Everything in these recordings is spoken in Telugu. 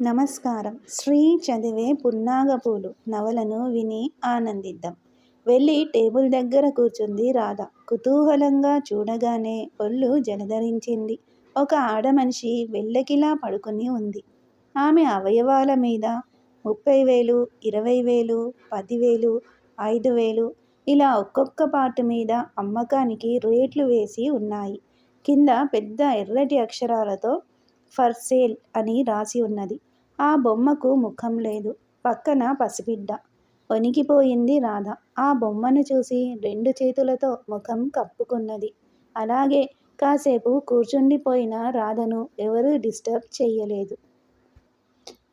నమస్కారం. శ్రీ చదివే పున్నాగపూలు నవలను విని ఆనందిద్దాం. వెళ్ళి టేబుల్ దగ్గర కూర్చుంది రాధ. కుతూహలంగా చూడగానే ఒళ్ళు జలధరించింది. ఒక ఆడమనిషి వెళ్ళకిలా పడుకుని ఉంది. ఆమె అవయవాల మీద ముప్పై వేలు ఇరవై వేలు పదివేలు ఐదు వేలు ఇలా ఒక్కొక్క పార్ట్ మీద అమ్మకానికి రేట్లు వేసి ఉన్నాయి. కింద పెద్ద ఎర్రటి అక్షరాలతో ఫర్ సేల్ అని రాసి ఉన్నది. ఆ బొమ్మకు ముఖం లేదు. పక్కన పసిబిడ్డ. వణికిపోయింది రాధ. ఆ బొమ్మను చూసి రెండు చేతులతో ముఖం కప్పుకున్నది. అలాగే కాసేపు కూర్చుండిపోయిన రాధను ఎవరూ డిస్టర్బ్ చేయలేదు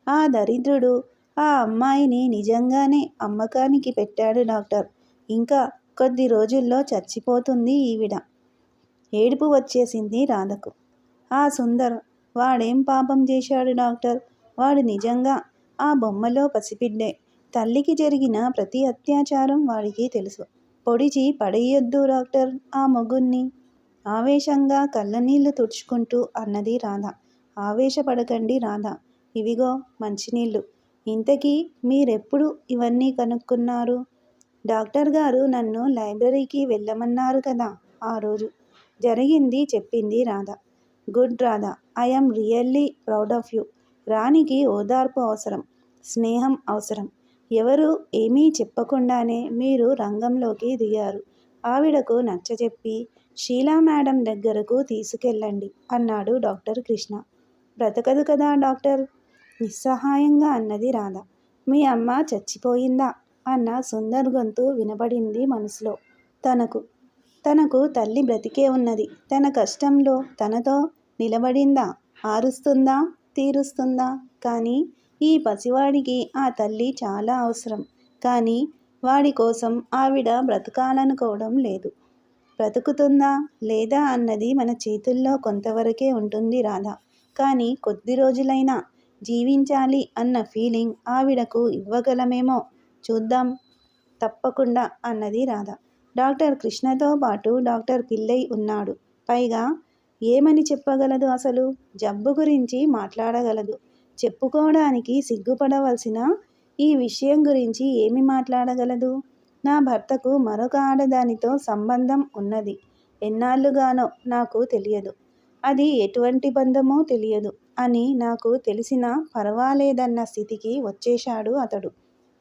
ఆ దరిద్రుడు ఆ అమ్మాయిని నిజంగానే అమ్మకానికి పెట్టాడు డాక్టర్. ఇంకా కొద్ది రోజుల్లో చచ్చిపోతుంది ఈవిడ. ఏడుపు వచ్చేసింది రాధకు. ఆ సుందర్ వాడేం పాపం చేశాడు డాక్టర్? వాడు నిజంగా ఆ బొమ్మలో పసిపిడ్డే తల్లికి జరిగిన ప్రతి అత్యాచారం వాడికి తెలుసు. పొడిచి పడేయొద్దు డాక్టర్ ఆ మొగుణ్ణి. ఆవేశంగా కళ్ళనీళ్ళు తుడుచుకుంటూ అన్నది రాధ. ఆవేశపడకండి రాధ. ఇవిగో మంచినీళ్ళు. ఇంతకీ మీరెప్పుడు ఇవన్నీ కనుక్కున్నారు? డాక్టర్ గారు నన్ను లైబ్రరీకి వెళ్ళమన్నారు కదా ఆ రోజు. జరిగింది చెప్పింది Radha. Good Radha I'm really proud of you. రాణికి ఓదార్పు అవసరం స్నేహం అవసరం. ఎవరు ఏమీ చెప్పకుండానే మీరు రంగంలోకి దిగారు. ఆవిడకు నచ్చజెప్పి షీలా మేడం దగ్గరకు తీసుకెళ్ళండి అన్నాడు డాక్టర్ కృష్ణ. బ్రతకదు కదా డాక్టర్? నిస్సహాయంగా అన్నది రాధ. మీ అమ్మ చచ్చిపోయిందా అన్న సుందర్ గొంతు వినబడింది మనసులో. తనకు తనకు తల్లి బ్రతికే ఉన్నది. తన కష్టంలో తనతో నిలబడిందా? ఆరుస్తుందా తీరుస్తుందా? కానీ ఈ పసివాడికి ఆ తల్లి చాలా అవసరం. కానీ వాడి కోసం ఆవిడ బ్రతకాలనుకోవడం లేదు. బ్రతుకుతుందా లేదా అన్నది మన చేతుల్లో కొంతవరకే ఉంటుంది రాధ. కానీ కొద్ది రోజులైనా జీవించాలి అన్న ఫీలింగ్ ఆవిడకు ఇవ్వగలమేమో చూద్దాం. తప్పకుండా అన్నది రాధ. డాక్టర్ కృష్ణతో పాటు డాక్టర్ పిల్లై ఉన్నాడు. పైగా ఏమని చెప్పగలదు అసలు? జబ్బు గురించి మాట్లాడగలదు. చెప్పుకోవడానికి సిగ్గుపడవలసిన ఈ విషయం గురించి ఏమి మాట్లాడగలదు? నా భర్తకు మరొక ఆడదానితో సంబంధం ఉన్నది. ఎన్నాళ్ళుగానో నాకు తెలియదు. అది ఎటువంటి బంధమో తెలియదు అని నాకు తెలిసినా పర్వాలేదన్న స్థితికి వచ్చేశాడు అతడు.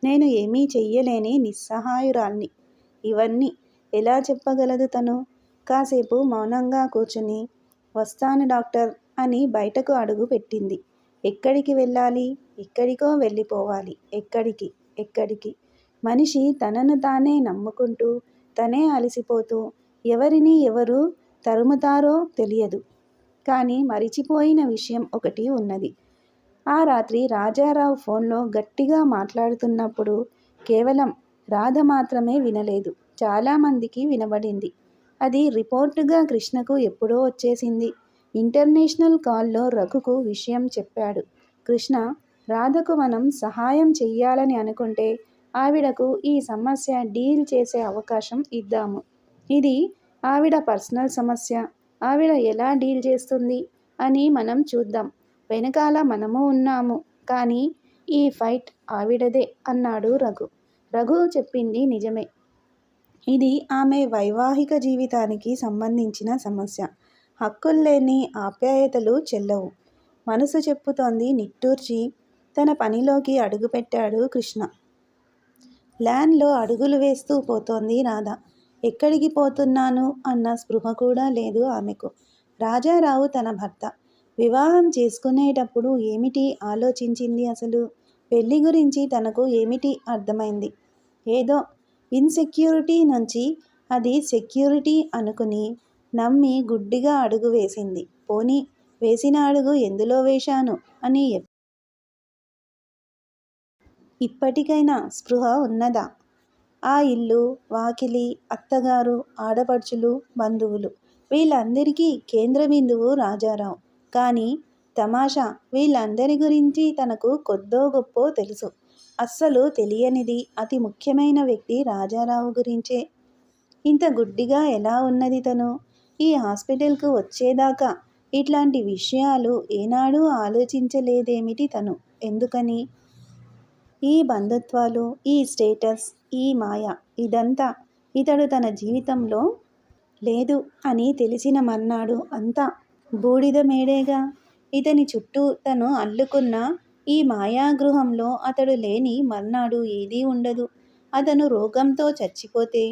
నేను ఏమీ చెయ్యలేని నిస్సహాయురాల్ని. ఇవన్నీ ఎలా చెప్పగలదు తను? కాసేపు మౌనంగా కూర్చుని వస్తాను డాక్టర్ అని బయటకు అడుగు పెట్టింది. ఎక్కడికి వెళ్ళాలి? ఎక్కడికో వెళ్ళిపోవాలి. ఎక్కడికి? ఎక్కడికి? మనిషి తనను తానే నమ్ముకుంటూ తనే అలసిపోతూ ఎవరిని ఎవరు తరుముతారో తెలియదు. కానీ మరిచిపోయిన విషయం ఒకటి ఉన్నది. ఆ రాత్రి రాజారావు ఫోన్లో గట్టిగా మాట్లాడుతున్నప్పుడు కేవలం రాధ మాత్రమే వినలేదు. చాలామందికి వినబడింది. అది రిపోర్టుగా కృష్ణకు ఎప్పుడో వచ్చేసింది. ఇంటర్నేషనల్ కాల్లో రఘుకు విషయం చెప్పాడు. కృష్ణ రాధకు మనం సహాయం చెయ్యాలని అనుకుంటే ఆవిడకు ఈ సమస్య డీల్ చేసే అవకాశం ఇద్దాము. ఇది ఆవిడ పర్సనల్ సమస్య. ఆవిడ ఎలా డీల్ చేస్తుంది అని మనం చూద్దాం. వెనకాల మనము ఉన్నాము కానీ ఈ ఫైట్ ఆవిడదే అన్నాడు రఘు. రఘు చెప్పింది నిజమే. ఇది ఆమె వైవాహిక జీవితానికి సంబంధించిన సమస్య. హక్కుల్లేని ఆప్యాయతలు చెల్లవు. మనసు చెప్పుతోంది నిట్టూర్చి తన పనిలోకి అడుగుపెట్టాడు కృష్ణ. ల్యాన్లో అడుగులు వేస్తూ పోతోంది రాధ. ఎక్కడికి పోతున్నాను అన్న స్పృహ కూడా లేదు ఆమెకు. రాజారావు తన భర్త. వివాహం చేసుకునేటప్పుడు ఏమిటి ఆలోచించింది అసలు? పెళ్ళి గురించి తనకు ఏమిటి అర్థమైంది? ఏదో ఇన్సెక్యూరిటీ నుంచి అది సెక్యూరిటీ అనుకుని నమ్మి గుడ్డిగా అడుగు వేసింది. పోనీ వేసిన అడుగు ఎందులో వేశాను అని ఇప్పటికైనా స్పృహ ఉన్నదా? ఆ ఇల్లు వాకిలి అత్తగారు ఆడపడుచులు బంధువులు వీళ్ళందరికీ కేంద్ర బిందువు రాజారావు. కానీ తమాషా వీళ్ళందరి గురించి తనకు కొద్దో గొప్పో తెలుసు. అస్సలు తెలియనిది. అతి ముఖ్యమైన వ్యక్తి రాజారావు గురించే. ఇంత గుడ్డిగా ఎలా ఉన్నది తను? ఈ హాస్పిటల్కు వచ్చేదాకా ఇట్లాంటి విషయాలు ఏనాడూ ఆలోచించలేదేమిటి తను? ఎందుకని? ఈ బంధుత్వాలు ఈ స్టేటస్ ఈ మాయ ఇదంతా ఇతడు తన జీవితంలో లేదు అని తెలిసిన మర్నాడు అంతా బూడిద మేడేగా. ఇతని చుట్టూ తను అల్లుకున్న ఈ మాయాగృహంలో అతడు లేని మర్నాడు ఏదీ ఉండదు. అతను రోగంతో చచ్చిపోతే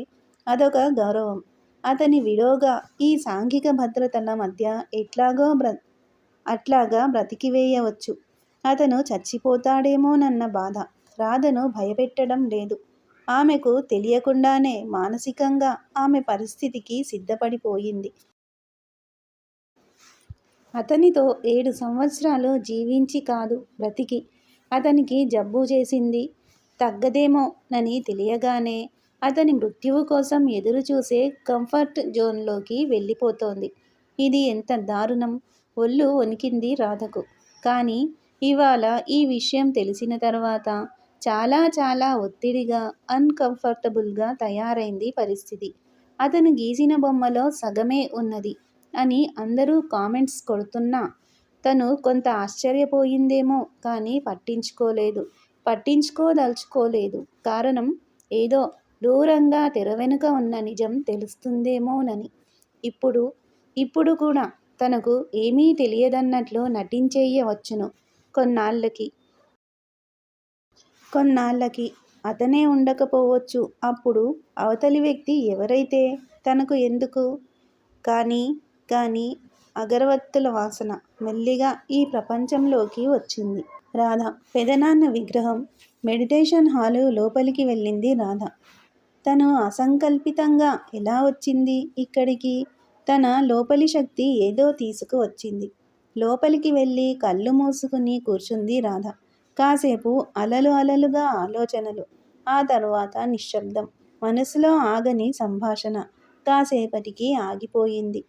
అదొక గౌరవం. అతని విడోగా ఈ సాంఘిక భద్రతల మధ్య ఎట్లాగో బ్ర అట్లాగా బ్రతికివేయవచ్చు. అతను చచ్చిపోతాడేమోనన్న బాధ. రాధను భయపెట్టడం లేదు. ఆమెకు తెలియకుండానే మానసికంగా ఆమె పరిస్థితికి సిద్ధపడిపోయింది. అతనితో ఏడు సంవత్సరాలు జీవించి కాదు బ్రతికి. అతనికి జబ్బు చేసింది. తగ్గదేమోనని తెలియగానే అతని మృత్యువు కోసం ఎదురు చూసే కంఫర్ట్ జోన్లోకి వెళ్ళిపోతోంది. ఇది ఎంత దారుణం! ఒళ్ళు వణికింది రాధకు. కానీ ఇవాళ ఈ విషయం తెలిసిన తర్వాత చాలా చాలా ఒత్తిడిగా అన్కంఫర్టబుల్గా తయారైంది పరిస్థితి. అతను గీసిన బొమ్మలో సగమే ఉన్నది. అని అందరూ కామెంట్స్ కొడుతున్నా. తను కొంత ఆశ్చర్యపోయిందేమో కానీ పట్టించుకోలేదు. పట్టించుకోదలుచుకోలేదు. కారణం ఏదో దూరంగా తెర వెనుక ఉన్న నిజం తెలుస్తుందేమోనని. ఇప్పుడు ఇప్పుడు కూడా తనకు ఏమీ తెలియదన్నట్లు నటించేయవచ్చును. కొన్నాళ్ళకి. కొన్నాళ్ళకి అతనే ఉండకపోవచ్చు. అప్పుడు అవతలి వ్యక్తి ఎవరైతే తనకు ఎందుకు? కానీ కానీ అగరవత్తుల వాసన మెల్లిగా ఈ ప్రపంచంలోకి వచ్చింది. రాధ పెదనాన్న విగ్రహం మెడిటేషన్ హాలు లోపలికి వెళ్ళింది రాధ. తను అసంకల్పితంగా ఎలా వచ్చింది ఇక్కడికి? తన లోపలి శక్తి ఏదో తీసుకువచ్చింది లోపలికి వెళ్ళి కళ్ళు మూసుకుని కూర్చుంది రాధ. కాసేపు అలలు అలలుగా ఆలోచనలు ఆ తరువాత నిశ్శబ్దం మనసులో ఆగని సంభాషణ కాసేపటికి ఆగిపోయింది.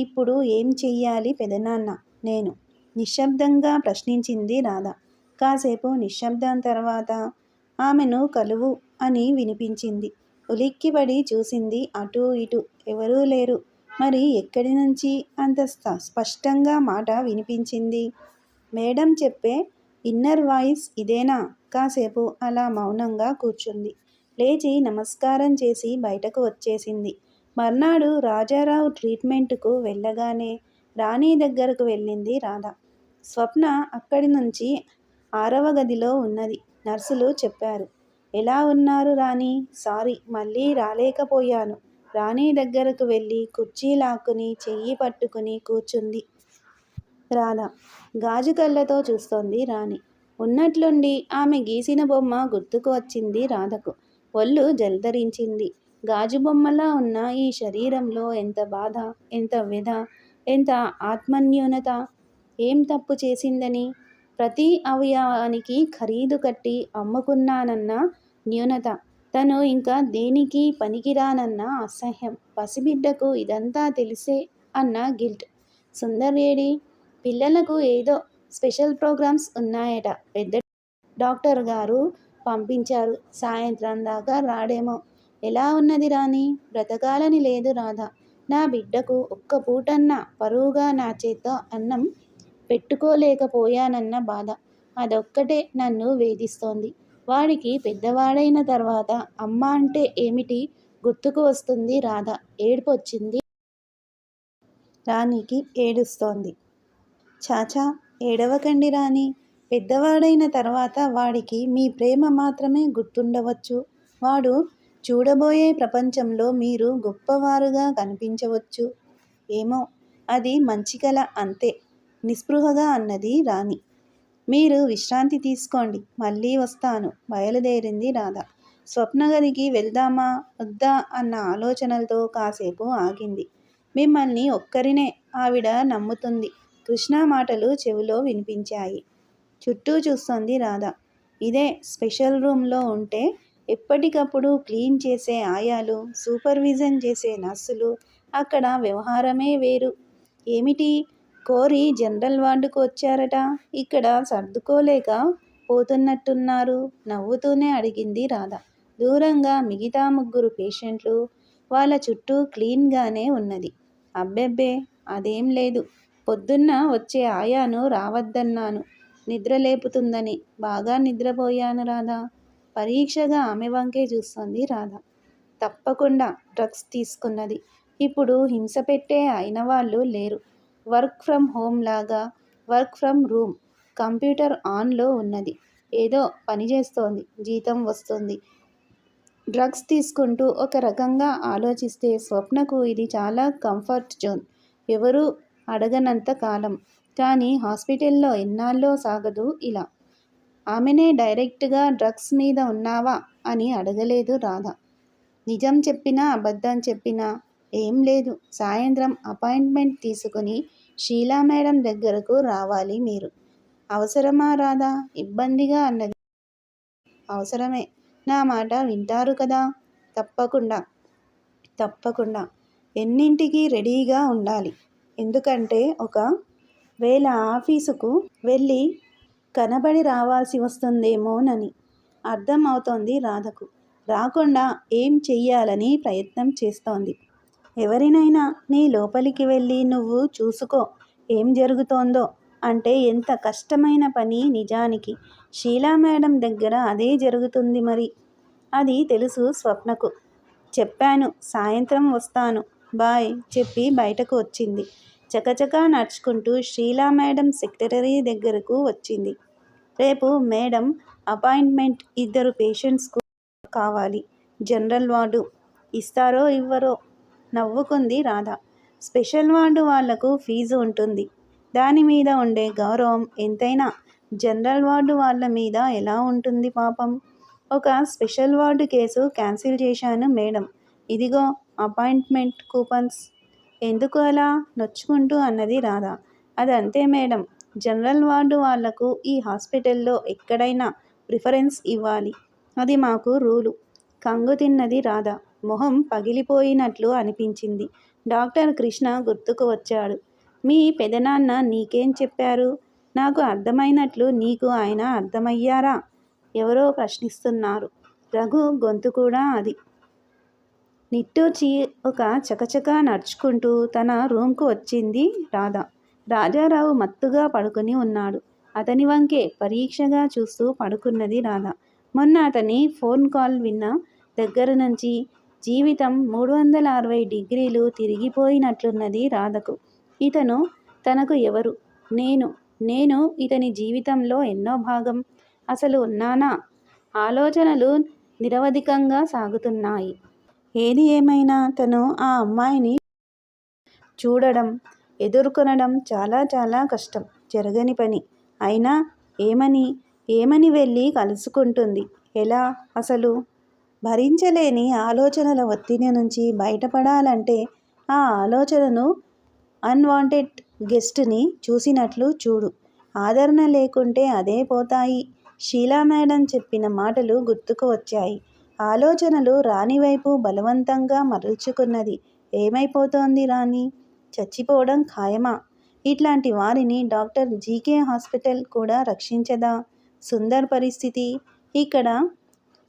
ఇప్పుడు ఏం చెయ్యాలి పెదనాన్న? నేను నిశ్శబ్దంగా ప్రశ్నించింది రాధ. కాసేపు నిశ్శబ్దం తర్వాత ఆమెను కలువు అని వినిపించింది. ఉలిక్కిపడి చూసింది అటూ ఇటు. ఎవరూ లేరు. మరి ఎక్కడి నుంచి? అంత స్పష్టంగా మాట వినిపించింది. మేడం చెప్పే ఇన్నర్ వాయిస్ ఇదేనా? కాసేపు అలా మౌనంగా కూర్చుంది. లేచి నమస్కారం చేసి బయటకు వచ్చేసింది. మర్నాడు రాజారావు ట్రీట్మెంట్కు వెళ్ళగానే రాణి దగ్గరకు వెళ్ళింది రాధ. స్వప్న అక్కడి నుంచి ఆరవ గదిలో ఉన్నది నర్సులు చెప్పారు. ఎలా ఉన్నారు రాణి? సారీ మళ్ళీ రాలేకపోయాను రాణి దగ్గరకు వెళ్ళి కుర్చీ లాక్కుని చెయ్యి పట్టుకుని కూర్చుంది రాధ. గాజు కళ్ళతో చూస్తోంది రాణి. ఉన్నట్లుండి ఆమె గీసిన బొమ్మ గుర్తుకు వచ్చింది రాధకు. ఒళ్ళు జలధరించింది గాజు బొమ్మలా ఉన్న ఈ శరీరంలో ఎంత బాధ ఎంత వ్యధ ఎంత ఆత్మన్యూనత? ఏం తప్పు చేసిందని? ప్రతి అవయవానికి ఖరీదు కట్టి అమ్ముకున్నానన్న న్యూనత. తను ఇంకా దేనికి పనికిరానన్న అసహ్యం. పసిబిడ్డకు ఇదంతా తెలిసే అన్న గిల్ట్. సుందర్యేడి పిల్లలకు ఏదో స్పెషల్ ప్రోగ్రామ్స్ ఉన్నాయట. పెద్ద డాక్టర్ గారు పంపించారు. సాయంత్రం దాకా రాడేమో. ఎలా ఉన్నది రాణి? బ్రతకాలని లేదు రాధ. నా బిడ్డకు ఒక్క పూటన్న పరువుగా నా చేత అన్నం పెట్టుకోలేకపోయానన్న బాధ. అదొక్కటే నన్ను వేధిస్తోంది. వాడికి పెద్దవాడైన తర్వాత అమ్మ అంటే ఏమిటి గుర్తుకు వస్తుంది రాధ? ఏడుపొచ్చింది రాణికి ఏడుస్తోంది. చాచా ఏడవకండి రాణి. పెద్దవాడైన తర్వాత వాడికి మీ ప్రేమ మాత్రమే గుర్తుండవచ్చు. వాడు చూడబోయే ప్రపంచంలో మీరు గొప్పవారుగా కనిపించవచ్చు. ఏమో అది మంచి కల అంతే. నిస్పృహగా అన్నది రాణి. మీరు విశ్రాంతి తీసుకోండి మళ్ళీ వస్తాను. బయలుదేరింది రాధ. స్వప్నగదికి వెళ్దామా వద్దా అన్న ఆలోచనలతో కాసేపు ఆగింది. మిమ్మల్ని ఒక్కరినే ఆవిడ నమ్ముతుంది. కృష్ణ మాటలు చెవిలో వినిపించాయి. చుట్టూ చూస్తోంది రాధ. ఇదే స్పెషల్ రూమ్లో ఉంటే ఎప్పటికప్పుడు క్లీన్ చేసే ఆయాలు సూపర్విజన్ చేసే నర్సులు అక్కడ వ్యవహారమే వేరు. ఏమిటి? కోరి జనరల్ వార్డుకు వచ్చారట. ఇక్కడ సర్దుకోలేక పోతున్నట్టున్నారు. నవ్వుతూనే అడిగింది రాధ. దూరంగా మిగతా ముగ్గురు పేషెంట్లు వాళ్ళ చుట్టూ క్లీన్గానే ఉన్నది. అబ్బెబ్బే అదేం లేదు. పొద్దున్న వచ్చే ఆయాను రావద్దన్నాను. నిద్ర లేపుతుందని బాగా నిద్రపోయాను రాధా. పరీక్షగా ఆమె వంకే చూస్తోంది రాధ. తప్పకుండా డ్రగ్స్ తీసుకున్నది. ఇప్పుడు హింస పెట్టే అయిన వాళ్ళు లేరు. వర్క్ ఫ్రమ్ హోమ్ లాగా వర్క్ ఫ్రమ్ రూమ్ కంప్యూటర్ ఆన్లో ఉన్నది. ఏదో పని చేస్తోంది జీతం వస్తుంది. డ్రగ్స్ తీసుకుంటూ ఒక రకంగా ఆలోచిస్తే స్వప్నకు ఇది చాలా కంఫర్ట్ జోన్. ఎవరూ అడగనంత కాలం. కానీ హాస్పిటల్లో ఎన్నాళ్ళో సాగదు ఇలా. ఆమెనే డైరెక్ట్గా డ్రగ్స్ మీద ఉన్నావా? అని అడగలేదు రాధ. నిజం చెప్పినా అబద్ధం చెప్పినా ఏం లేదు. సాయంత్రం అపాయింట్మెంట్ తీసుకుని షీలా మేడం దగ్గరకు రావాలి మీరు. అవసరమా రాదా ఇబ్బందిగా అన్నది. అవసరమే. నా మాట వింటారు కదా? తప్పకుండా. తప్పకుండా. ఎన్నింటికి రెడీగా ఉండాలి. ఎందుకంటే ఒక వేళ ఆఫీసుకు వెళ్ళి కనబడి రావాల్సి వస్తుందేమోనని అర్థం అవుతోంది రాధకు. రాకుండా ఏం చెయ్యాలని ప్రయత్నం చేస్తోంది. ఎవరినైనా నీ లోపలికి వెళ్ళి నువ్వు చూసుకో ఏం జరుగుతోందో అంటే ఎంత కష్టమైన పని నిజానికి. షీలా మేడం దగ్గర అదే జరుగుతుంది మరి. అది తెలుసు స్వప్నకు. చెప్పాను సాయంత్రం వస్తాను బాయ్ చెప్పి బయటకు వచ్చింది. చకచకా నడుచుకుంటూ షీలా మేడం సెక్రటరీ దగ్గరకు వచ్చింది. రేపు మేడం అపాయింట్మెంట్ ఇద్దరు పేషెంట్స్కు కావాలి. జనరల్ వార్డు ఇస్తారో ఇవ్వరో నవ్వుకుంది రాధ. స్పెషల్ వార్డు వాళ్ళకు ఫీజు ఉంటుంది. దాని మీద ఉండే గౌరవం ఎంతైనా జనరల్ వార్డు వాళ్ళ మీద ఎలా ఉంటుంది పాపం? ఒక స్పెషల్ వార్డు కేసు క్యాన్సిల్ చేశాను మేడం. ఇదిగో అపాయింట్మెంట్ కూపన్స్. ఎందుకు అలా? నొచ్చుకుంటూ అన్నది రాధ. అదంతే మేడం. జనరల్ వార్డు వాళ్ళకు ఈ హాస్పిటల్లో ఎక్కడైనా ప్రిఫరెన్స్ ఇవ్వాలి. అది మాకు రూలు. కంగు తిన్నది రాధ. మొహం పగిలిపోయినట్లు అనిపించింది. డాక్టర్ కృష్ణ గుర్తుకు వచ్చాడు. మీ పెదనాన్న నీకేం చెప్పారు? నాకు అర్థమైనట్లు నీకు ఆయన అర్థమయ్యారా? ఎవరో ప్రశ్నిస్తున్నారు. రఘు గొంతు కూడా అది. నిట్టూర్చి ఒక చకచకా నడుచుకుంటూ తన రూమ్కు వచ్చింది రాధ. రాజారావు మత్తుగా పడుకుని ఉన్నాడు. అతని వంకే పరీక్షగా చూస్తూ పడుకున్నది రాధ. మొన్న అతని ఫోన్ కాల్ విన్న దగ్గర నుంచి జీవితం మూడు వందల అరవై డిగ్రీలు తిరిగిపోయినట్లున్నది రాధకు. ఇతను తనకు ఎవరు? నేను నేను ఇతని జీవితంలో ఎన్నో భాగం అసలు ఉన్నానా ఆలోచనలు నిరవధికంగా సాగుతున్నాయి. ఏది ఏమైనా తను ఆ అమ్మాయిని చూడడం ఎదుర్కొనడం చాలా చాలా కష్టం జరగని పని. అయినా ఏమని ఏమని వెళ్ళి కలుసుకుంటుంది? ఎలా? అసలు భరించలేని ఆలోచనల ఒత్తిడి నుంచి బయటపడాలంటే ఆ ఆలోచనను అన్వాంటెడ్ గెస్ట్ని చూసినట్లు చూడు. ఆదరణ లేకుంటే అదే పోతాయి. షీలా మేడం చెప్పిన మాటలు గుర్తుకు వచ్చాయి. ఆలోచనలు రాణి వైపు బలవంతంగా మరల్చుకున్నది. ఏమైపోతోంది రాణి? చచ్చిపోవడం ఖాయమా? ఇట్లాంటి వారిని డాక్టర్ జీకే హాస్పిటల్ కూడా రక్షించదా? సుందర్ పరిస్థితి. ఇక్కడ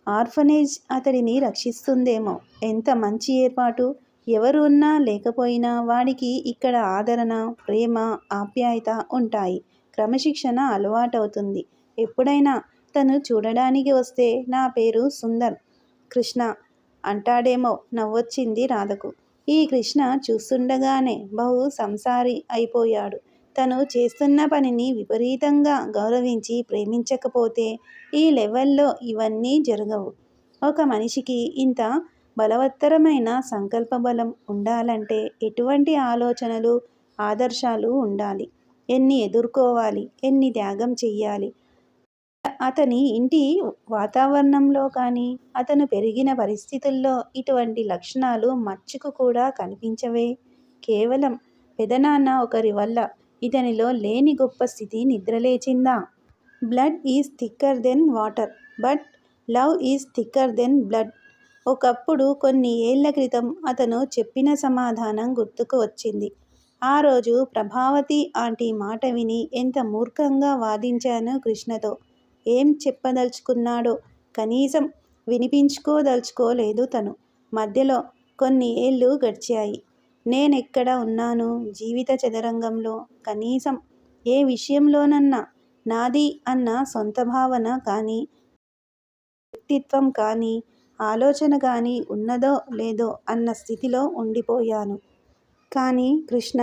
ఆర్ఫనేజ్ అతడిని రక్షిస్తుందేమో. ఎంత మంచి ఏర్పాటు. ఎవరు ఉన్నా లేకపోయినా వాడికి ఇక్కడ ఆదరణ ప్రేమ ఆప్యాయత ఉంటాయి. క్రమశిక్షణ అలవాటవుతుంది. ఎప్పుడైనా తను చూడడానికి వస్తే నా పేరు సుందర్. కృష్ణ అంటాడేమో నవ్వొచ్చింది రాధకు. ఈ కృష్ణ చూస్తుండగానే బహు సంసారి అయిపోయాడు. తను చేస్తున్న పనిని విపరీతంగా గౌరవించి ప్రేమించకపోతే ఈ లెవెల్లో ఇవన్నీ జరగవు. ఒక మనిషికి ఇంత బలవత్తరమైన సంకల్ప బలం ఉండాలంటే ఎటువంటి ఆలోచనలు ఆదర్శాలు ఉండాలి. ఎన్ని ఎదుర్కోవాలి ఎన్ని త్యాగం చెయ్యాలి అతని ఇంటి వాతావరణంలో కానీ అతను పెరిగిన పరిస్థితుల్లో ఇటువంటి లక్షణాలు మచ్చుకు కూడా కనిపించవే. కేవలం పెదనాన్న ఒకరి వల్ల ఇతనిలో లేని గొప్ప స్థితి నిద్రలేచిందా? Blood is thicker than water but love is thicker than blood. ఒకప్పుడు కొన్ని ఏళ్ళ క్రితం అతను చెప్పిన సమాధానం గుర్తుకు వచ్చింది. ఆ రోజు ప్రభావతి ఆంటీ మాట విని ఎంత మూర్ఖంగా వాదించాను కృష్ణతో. ఏం చెప్పదలుచుకున్నాడో కనీసం వినిపించుకోదలుచుకోలేదు తను. మధ్యలో కొన్ని ఏళ్ళు గడిచాయి. నేనెక్కడ ఉన్నాను? జీవిత చదరంగంలో కనీసం ఏ విషయంలోనన్నా నాది అన్న సొంత భావన కానీ వ్యక్తిత్వం కానీ ఆలోచన కానీ ఉన్నదో లేదో అన్న స్థితిలో ఉండిపోయాను. కానీ కృష్ణ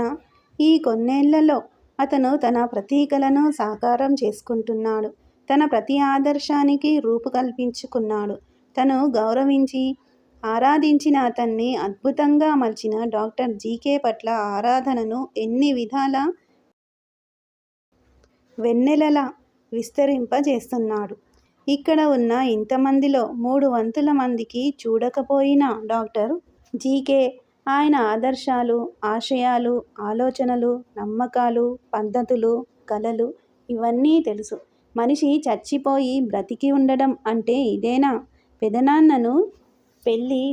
ఈ కొన్నేళ్ళలో అతను తన ప్రతీకలను సాకారం చేసుకుంటున్నాడు. తన ప్రతి ఆదర్శానికి రూపు కల్పించుకున్నాడు. తను గౌరవించి ఆరాధించిన అతన్ని అద్భుతంగా మలిచిన డాక్టర్ జీకే పట్ల ఆరాధనను ఎన్ని విధాల వెన్నెలలా విస్తరింపజేస్తున్నాడు. ఇక్కడ ఉన్న ఇంతమందిలో మూడు వంతుల మందికి చూడకపోయినా డాక్టర్ జీకే ఆయన ఆదర్శాలు ఆశయాలు ఆలోచనలు నమ్మకాలు పద్ధతులు కళలు ఇవన్నీ తెలుసు. మనిషి చచ్చిపోయి బ్రతికి ఉండడం అంటే ఇదేనా? పెదనాన్నను పెళ్ళి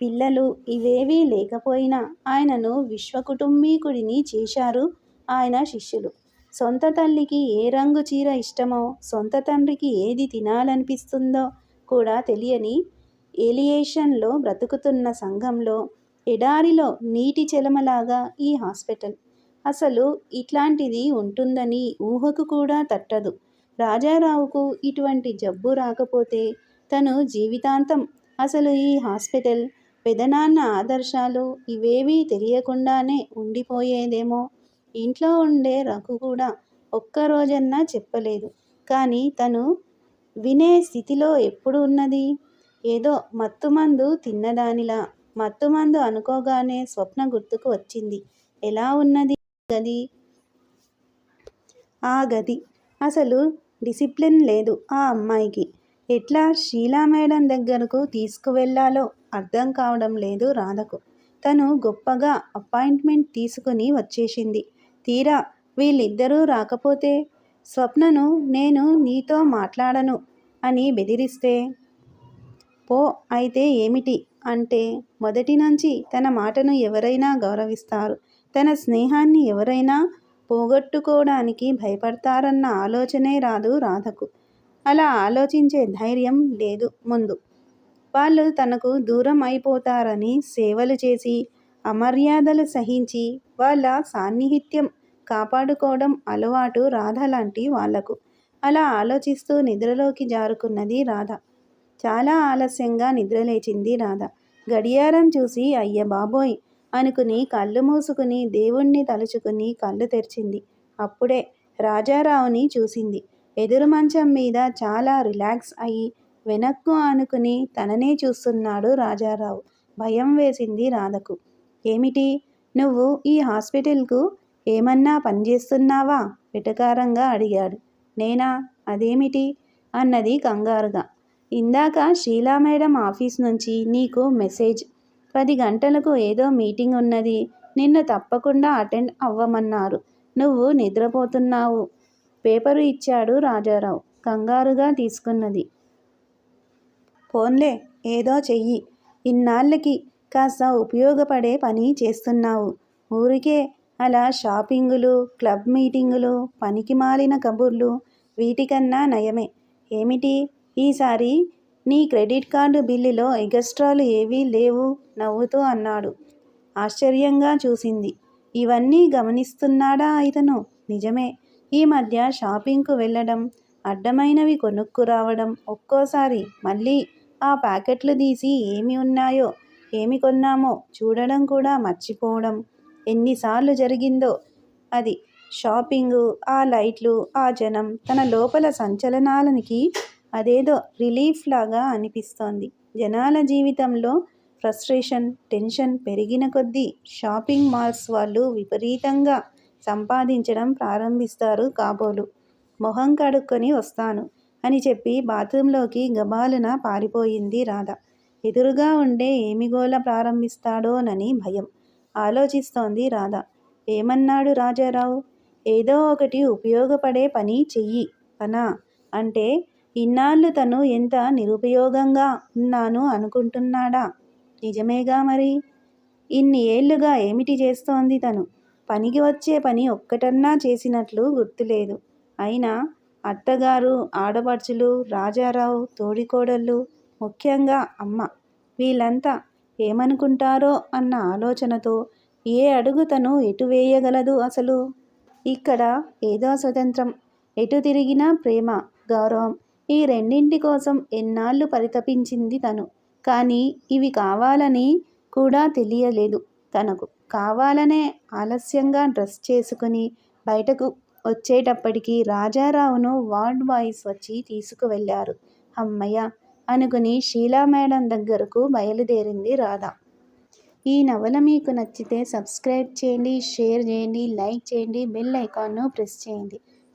పిల్లలు ఇవేవీ లేకపోయినా ఆయనను విశ్వకుటుంబీకుడిని చేశారు ఆయన శిష్యులు. సొంత తల్లికి ఏ రంగు చీర ఇష్టమో సొంత తండ్రికి ఏది తినాలనిపిస్తుందో కూడా తెలియని ఏలియేషన్లో బ్రతుకుతున్న సంఘంలో ఎడారిలో నీటి చెలమలాగా ఈ హాస్పిటల్. అసలు ఇట్లాంటిది ఉంటుందని ఊహకు కూడా తట్టదు. రాజారావుకు ఇటువంటి జబ్బు రాకపోతే తను జీవితాంతం అసలు ఈ హాస్పిటల్ పెదనాన్న ఆదర్శాలు ఇవేవీ తెలియకుండానే ఉండిపోయేదేమో. ఇంట్లో ఉండే రఘు కూడా ఒక్కరోజన్నా చెప్పలేదు. కానీ తను వినే స్థితిలో ఎప్పుడు ఉన్నది? ఏదో మత్తుమందు తిన్నదానిలా మత్తుమందు అనుకోగానే స్వప్న గుర్తుకు వచ్చింది. ఎలా ఉన్నది గది? ఆ గది అసలు డిసిప్లిన్ లేదు ఆ అమ్మాయికి. ఎట్లా షీలా మేడం దగ్గరకు తీసుకువెళ్ళాలో అర్థం కావడం లేదు రాధకు. తను గొప్పగా అపాయింట్మెంట్ తీసుకుని వచ్చేసింది. తీరా వీళ్ళిద్దరూ రాకపోతే స్వప్నను నేను నీతో మాట్లాడను అని బెదిరిస్తే. పో అయితే ఏమిటి? అంటే మొదటి నుంచి తన మాటను ఎవరైనా గౌరవిస్తారు. తన స్నేహాన్ని ఎవరైనా పోగొట్టుకోవడానికి భయపడతారన్న ఆలోచనే రాదు రాధకు. అలా ఆలోచించే ధైర్యం లేదు ముందు. వాళ్ళు తనకు దూరం అయిపోతారని సేవలు చేసి అమర్యాదలు సహించి వాళ్ళ సాన్నిహిత్యం కాపాడుకోవడం అలవాటు రాధ లాంటి వాళ్ళకు. అలా ఆలోచిస్తూ నిద్రలోకి జారుకున్నది రాధ. చాలా ఆలస్యంగా నిద్రలేచింది రాధ. గడియారం చూసి అయ్య బాబోయ్! అనుకుని కళ్ళు మూసుకుని దేవుణ్ణి తలుచుకుని కళ్ళు తెరిచింది. అప్పుడే రాజారావుని చూసింది. ఎదురు మంచం మీద చాలా రిలాక్స్ అయ్యి వెనక్కు ఆనుకుని తననే చూస్తున్నాడు రాజారావు. భయం వేసింది రాధకు. ఏమిటి? నువ్వు ఈ హాస్పిటల్కు ఏమన్నా పనిచేస్తున్నావా విటకారంగా అడిగాడు. నేనా? అదేమిటి? అన్నది కంగారుగా. ఇందాక షీలా మేడం ఆఫీస్ నుంచి నీకు మెసేజ్ పది గంటలకు ఏదో మీటింగ్ ఉన్నది. నిన్ను తప్పకుండా అటెండ్ అవ్వమన్నారు. నువ్వు నిద్రపోతున్నావు. పేపరు ఇచ్చాడు రాజారావు. కంగారుగా తీసుకున్నది. పోన్లే ఏదో చెయ్యి. ఇన్నాళ్ళకి కాస్త ఉపయోగపడే పని చేస్తున్నావు. ఊరికే అలా షాపింగులు క్లబ్ మీటింగులు పనికి మాలిన కబుర్లు వీటికన్నా నయమే. ఏమిటి? ఈసారి నీ క్రెడిట్ కార్డు బిల్లులో ఎగస్ట్రాలు ఏవీ లేవు నవ్వుతూ అన్నాడు. ఆశ్చర్యంగా చూసింది. ఇవన్నీ గమనిస్తున్నాడా ఇతను? నిజమే. ఈ మధ్య షాపింగ్కు వెళ్ళడం అడ్డమైనవి కొనుక్కు రావడం ఒక్కోసారి మళ్ళీ ఆ ప్యాకెట్లు తీసి ఏమి ఉన్నాయో ఏమి కొన్నామో చూడడం కూడా మర్చిపోవడం. ఎన్నిసార్లు జరిగిందో అది. షాపింగు ఆ లైట్లు ఆ జనం తన లోపల సంచలనాలనికి అదేదో రిలీఫ్ లాగా అనిపిస్తోంది. జనాల జీవితంలో ఫ్రస్ట్రేషన్ టెన్షన్ పెరిగిన కొద్దీ షాపింగ్ మాల్స్ వాళ్ళు విపరీతంగా సంపాదించడం ప్రారంభిస్తారు కాబోలు. మొహం కడుక్కొని వస్తాను అని చెప్పి బాత్రూంలోకి గబాలున పారిపోయింది రాధ. ఎదురుగా ఉండే ఏమి గోల ప్రారంభిస్తాడోనని భయం ఆలోచిస్తోంది రాధ. ఏమన్నాడు రాజారావు? ఏదో ఒకటి ఉపయోగపడే పని చెయ్యి పనా అంటే ఇన్నాళ్ళు తను ఎంత నిరుపయోగంగా ఉన్నాను అనుకుంటున్నాడా? నిజమేగా మరి? ఇన్ని ఏళ్ళుగా ఏమిటి చేస్తోంది తను? పనికి వచ్చే పని ఒక్కటన్నా చేసినట్లు గుర్తులేదు. అయినా అత్తగారు ఆడపడుచులు రాజారావు తోడికోడళ్ళు ముఖ్యంగా అమ్మ వీళ్ళంతా ఏమనుకుంటారో అన్న ఆలోచనతో ఏ అడుగు తను ఎటు వేయగలదు అసలు? ఇక్కడ ఏదో స్వతంత్రం. ఎటు తిరిగినా ప్రేమ గౌరవం ఈ రెండింటి కోసం ఎన్నాళ్ళు పరితపించింది తను. కానీ ఇవి కావాలని కూడా తెలియలేదు తనకు. కావాలనే ఆలస్యంగా డ్రెస్ చేసుకుని బయటకు వచ్చేటప్పటికి రాజారావును వార్డ్ బాయ్స్ వచ్చి తీసుకువెళ్ళారు. అమ్మయ్య! అనుకుని షీలా మేడం దగ్గరకు బయలుదేరింది రాధ. ఈ నవల మీకు నచ్చితే సబ్స్క్రైబ్ చేయండి షేర్ చేయండి లైక్ చేయండి బెల్ ఐకాన్ను ప్రెస్ చేయండి.